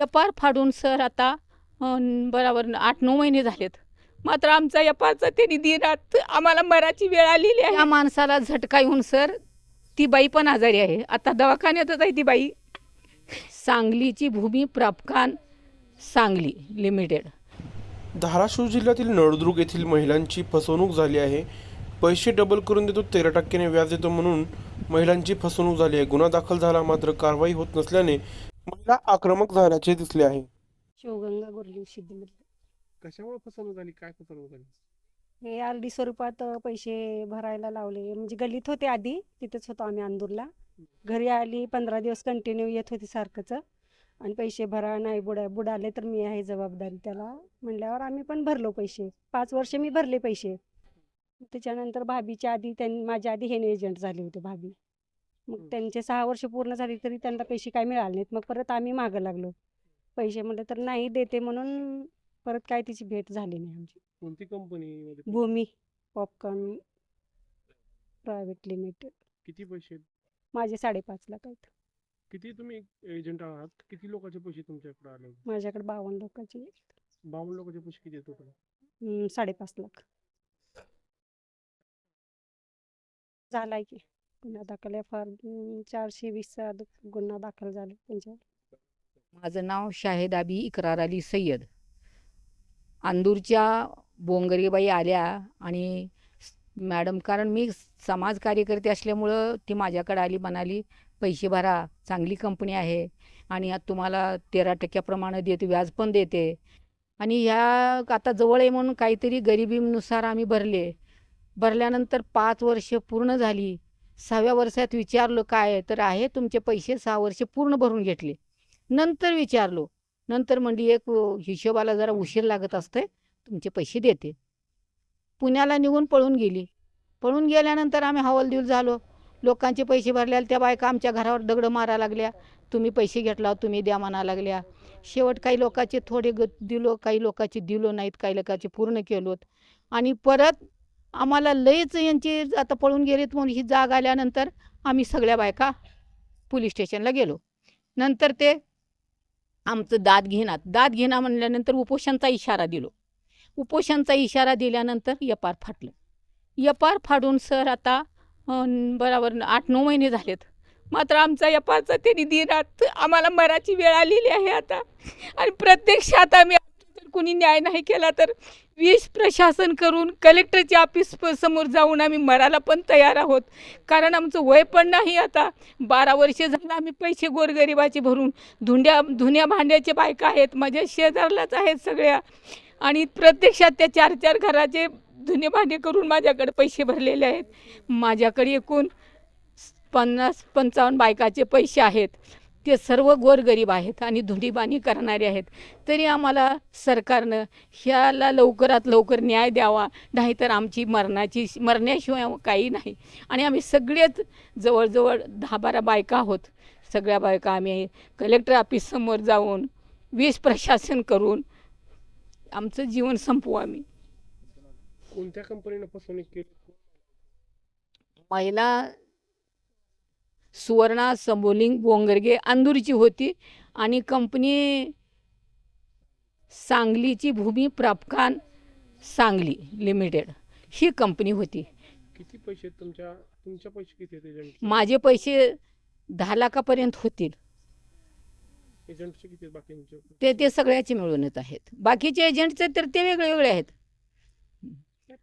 यपार फाडून सर आता बरोबर आठ नऊ महिने झालेत. मात्र आमचा यपारचा त्यांनी दिनात आम्हाला मराठी वेळ आलेली आहे. या माणसाला झटका येऊन सर ती बाई पण आजारी आहे. आता दवाखान्यातच आहे ती बाई. सांगलीची भूमी प्रापकान सांगली लिमिटेड. धाराशिव जिल्ह्यातील नळदुर्ग येथील महिलांची फसवणूक झाली आहे. पैसे डबल करून देतो तेरा टक्क्याने व्याज देतो म्हणून महिलांची फसवणूक झाली आहे. गुन्हा दाखल झाला मात्र कारवाई होत नसल्याने महिला आक्रमक झाल्याचे दिसले आहे. शिवगंगा सिद्धीमध्ये कशामुळे फसवणूक झाली? काय फसवणूक झाली? हे आर डी स्वरूपात पैसे भरायला लावले. म्हणजे गल्लीत होते आधी तिथेच होतो आम्ही अंदूरला. घरी आली पंधरा दिवस कंटिन्यू येत होती सारखंच. आणि पैसे भरा नाही बुडा बुडाले तर मी आहे जबाबदारी त्याला. म्हणल्यावर आम्ही पण भरलो पैसे. पाच वर्ष मी भरले पैसे. त्याच्यानंतर भाभीच्या आधी त्यांनी माझ्या आधी हे एजंट झाले होते भाभी. मग. त्यांचे सहा वर्ष पूर्ण झाली तरी त्यांना पैसे काय मिळाले नाहीत. मग परत आम्ही मागं लागलो. पैसे म्हणलं तर नाही देते म्हणून परत काय तिची भेट झाली नाही आमची. कोणती company Bhumi popcorn private limited. किती पैसे माझे साडेपाच लाख आहेत. किती तुम्ही एजंट आहात? किती लोकांचे पैसे तुमच्याकडे आले माझ्याकडे बावन्न लोकांचे बावन्न लोकांचे पैसे किती येतो हम्म, साडेपाच लाख. झालाय की. गुन्हा दाखल एफ आर चारशे वीसचा गुन्हा दाखल झाला त्यांच्यावर. माझं नाव शाहिद आबी इकरार अली सय्यद. अंदूरच्या बोंगरीबाई आल्या आणि मॅडम कारण मी समाज कार्यकर्ते असल्यामुळं ती माझ्याकडे आली म्हणाली पैसे भरा चांगली कंपनी आहे आणि तुम्हाला तेरा टक्क्याप्रमाणे देते व्याज पण देते. आणि ह्या आता जवळ आहे म्हणून काहीतरी गरिबीनुसार आम्ही भरले. भरल्यानंतर पाच वर्ष पूर्ण झाली. सहाव्या वर्षात विचारलं काय तर आहे तुमचे पैसे सहा वर्ष पूर्ण भरून घेतले. नंतर विचारलो. नंतर म्हणली एक हिशोबाला जरा उशीर लागत असते तुमचे पैसे देते. पुण्याला निघून पळून गेली. पळून गेल्यानंतर आम्ही हवालदिल झालो. लोकांचे पैसे भरल्याला त्या बायका आमच्या घरावर दगड मारा लागल्या. तुम्ही पैसे घेतला हो, तुम्ही द्या म्हणा लागल्या. शेवट काही लोकांचे थोडे ग दिलो काही लोकांचे दिलो नाहीत काही लोकांचे पूर्ण केलोत. आणि परत आम्हाला लयच यांची आता पळून गेलीत म्हणून ही जाग आल्यानंतर आम्ही सगळ्या बायका पोलीस स्टेशनला गेलो. नंतर ते आमचं दाद घेणार. दाद घेणार म्हणल्यानंतर उपोषणचा इशारा दिलो. उपोषणचा इशारा दिल्यानंतर यपार फाटलं. यपार फाडून सर आता बराबर बरोबर आठ नऊ महिने झालेत. मात्र आमचा यपारचा त्यांनी दिनात आम्हाला मराची वेळ आलेली आहे आता. आणि प्रत्यक्षात आम्ही जर कुणी न्याय नाही केला तर विष प्रशासन करून कलेक्टरच्या ऑफिस समोर जाऊन आम्ही मराला पण तयार आहोत. कारण आमचं वय पण नाही आता. बारा वर्षे झालं आम्ही पैसे गोरगरिबाचे भरून धुंड्या धुन्या भांड्याचे बायका आहेत माझ्या शेजारलाच आहेत सगळ्या. आणि प्रत्यक्षात त्या चार चार घराचे धुणे भांडे करून माझ्याकडे पैसे भरलेले आहेत. माझ्याकडे एकूण पन्नास पंचावन्न बायकाचे पैसे आहेत. ते सर्व गोरगरीब आहेत आणि धुंडीबाणी करणारे आहेत तरी आम्हाला सरकारनं ह्याला लवकरात लवकर न्याय द्यावा नाहीतर आमची मरणाची मरण्याशिवाय काही नाही. आणि आम्ही सगळेच जवळजवळ दहा बारा बायका आहोत. सगळ्या बायका आम्ही कलेक्टर ऑफिससमोर जाऊन वीज प्रशासन करून आमचं जीवन संपवू आम्ही. कोणत्या कंपनीनं फसवणूक केली? महिला सुवर्णा सबोलिंग बोंगरगे अंदूरची होती आणि कंपनी सांगलीची भूमी प्रापकान सांगली लिमिटेड ही कंपनी होती. किती पैसे तुमच्या तुमच्या पैसे किती एजंट माझे पैसे दहा लाखापर्यंत होतील. किती बाकीचे? ते ते सगळ्याचे मिळूनच आहेत. बाकीचे एजंटचे तर ते वेगळे वेगळे आहेत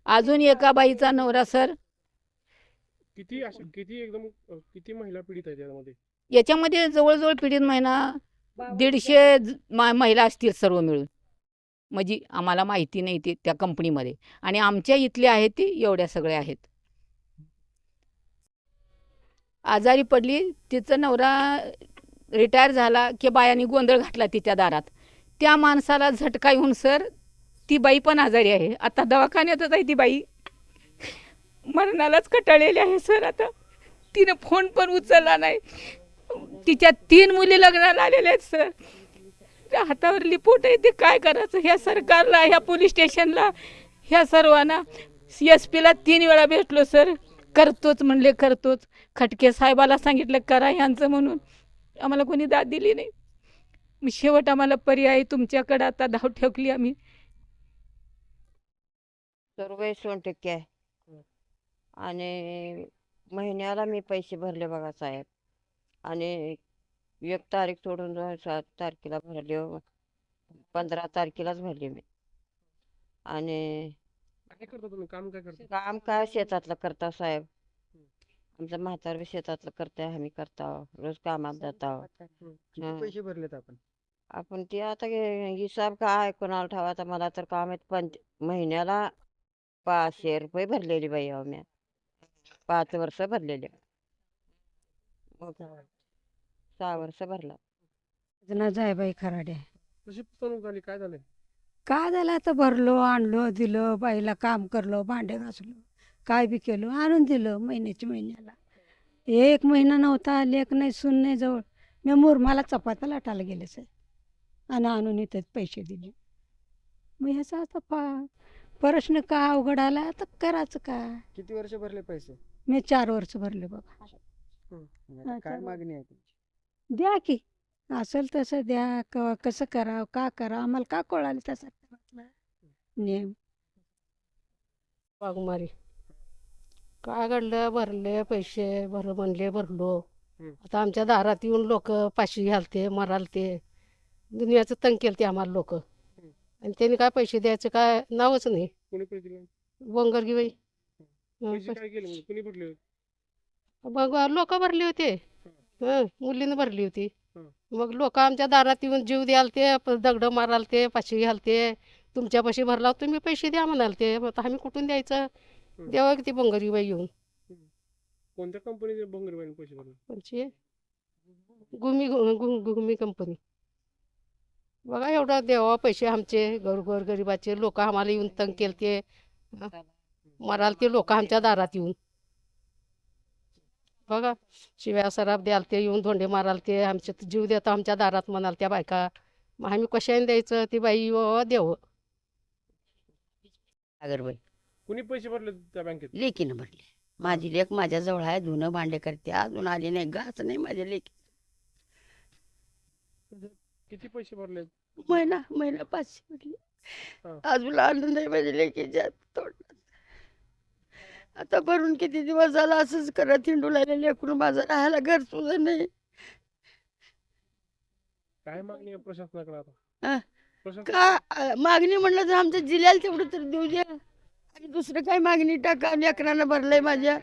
अजून एका बाईचा नवरा सर किती अशा किती एकदम अ, किती महिला पीडित आहेत यामध्ये? याच्यामध्ये जवळजवळ पीडित महिना दीडशे ज- मा- महिला असतील सर्व मिळून. म्हणजे आम्हाला माहिती नाही ते त्या कंपनीमध्ये. आणि आमच्या इथले आहेत ते एवढ्या सगळ्या आहेत. आजारी पडली तिचं नवरा रिटायर झाला की बायाने गोंधळ घातला तिच्या दारात. त्या माणसाला झटका येऊन सर ती बाई पण आजारी आहे. आता दवाखान्यातच आहे ती बाई. मरणालाच कटाळलेली आहे सर. आता तिनं फोन पण उचलला नाही. तिच्या तीन मुली लग्नाला आलेल्या आहेत सर. त्या हातावर लिपोट आहे ते काय करायचं? ह्या सरकारला ह्या पोलीस स्टेशनला ह्या सर्वांना. सी एस पीला तीन वेळा भेटलो सर. करतोच म्हणले करतोच. खटके साहेबाला सांगितलं करा ह्यांचं म्हणून. आम्हाला कोणी दाद दिली नाही. मग शेवट आम्हाला पर्याय तुमच्याकडे आता धाव ठेवली आम्ही. सर्व टक्के आहे. आणि महिन्याला मी पैसे भरले बघा साहेब. आणि एक तारीख सोडून सात तारखेला भरले हो. पंधरा तारखेलाच भरले मी. आणि काय करता तुम्ही? काम काय करता? काम काय शेतातलं करता साहेब. आमचं म्हातार बी शेतातलं करताय आम्ही करता रोज कामात जाता किती हं. पैसे भरलेत आपण? आपण ते आता हिसाब काय कोणाला ठेवायचा मला तर काम आहेत पंच महिन्याला पाचशे रुपये भरलेली बाई म्या. पाच वर्ष भरलेले. मग सहा वर्ष भरला. ना जायबाई खराडे. फसवणूक झाली? काय झालंय? काय झालं? आता भरलो आणलो दिलं बाईला काम करलो भांडे घासलो काय बी केलो आणून दिलं महिन्याच्या महिन्याला. एक महिना नव्हता लेख नाही सून नाही जवळ. मी मुरमाला चपात्या लाटायला गेले साहेब. आणि आणून इथं पैसे दिले. मग ह्याचा आता पा प्रश्न का अवघड आला? आता करायचं काय किती वर्ष भरले पैसे? मी चार वर्ष भरले बघा. मग आता हा, काय. मागणी आहे तुमची? द्या की. असेल तसं द्या. क कसं करावं का करावं आम्हाला का कळालं तसं? नेम. वाघमारी. काय घडलं? भरले पैसे भर म्हणले भरलो. हम्म. आता आमच्या दारात येऊन लोक पाचशे घालते मरालते. दुनियाचं तंग केलं ते आम्हाला लोक. आणि त्यांनी काय पैसे द्यायचं काय नावच नाही. कोणी पैसे दिले? बोंगरगी बाई पैसे काय केले म्हणजे कोणी भरले मग लोक भरले होते. हं. मुलीनं भरली होती. हं. मग लोक आमच्या दारात येऊन जीव द्यालते प- दगडं मारालते पाचशे घालते. तुमच्यापाशी भरला तुम्ही पैसे द्या म्हणालते. मग आता आम्ही कुठून द्यायचं? हं. द्यावं की ती बोंगरगी बाई येऊन कोणत्या कंपनीचे भंगरबाईने पैसे भरले? कोणची? गुमी गु- गु- गुमी कंपनी. बघा एवढा देवा पैसे आमचे गोर गोर गरिबाचे लोक आम्हाला येऊन तंग केलते. मराल ते लोक आमच्या दारात येऊन. बघा शिव्या सराब द्यालते येऊन धोंडे मारालते आमचे त- जीव देता आमच्या दारात म्हणाल त्या बायका. मग आम्ही कशाने द्यायचं? ती बाई व देव. अगरबाई कोणी पैसे भरले त्या बँकेत? लेकीनं भरले. माझी लेक माझ्या जवळ आहे धुणं भांडे करते. अजून आली नाही घास नाही माझ्या लेकी किती पैसे भरले? महिना महिना पाचशे भरले. हा. अजून आलं नाही माझ्या लेकीच्या तोंडात. आता भरून किती दिवस झाला असंच करत हिंडू लागले लेकरून माझं राहायला घर सुद्धा नाही. काय मागणी आहे प्रशासनाकडे हा. आता प्रशासन का अ, मागणी म्हणलं तर आमच्या जिल्ह्याला तेवढं तर देऊ द्या. आणि दुसरं काय मागणी टाका लेकरानं भरलंय माझ्या.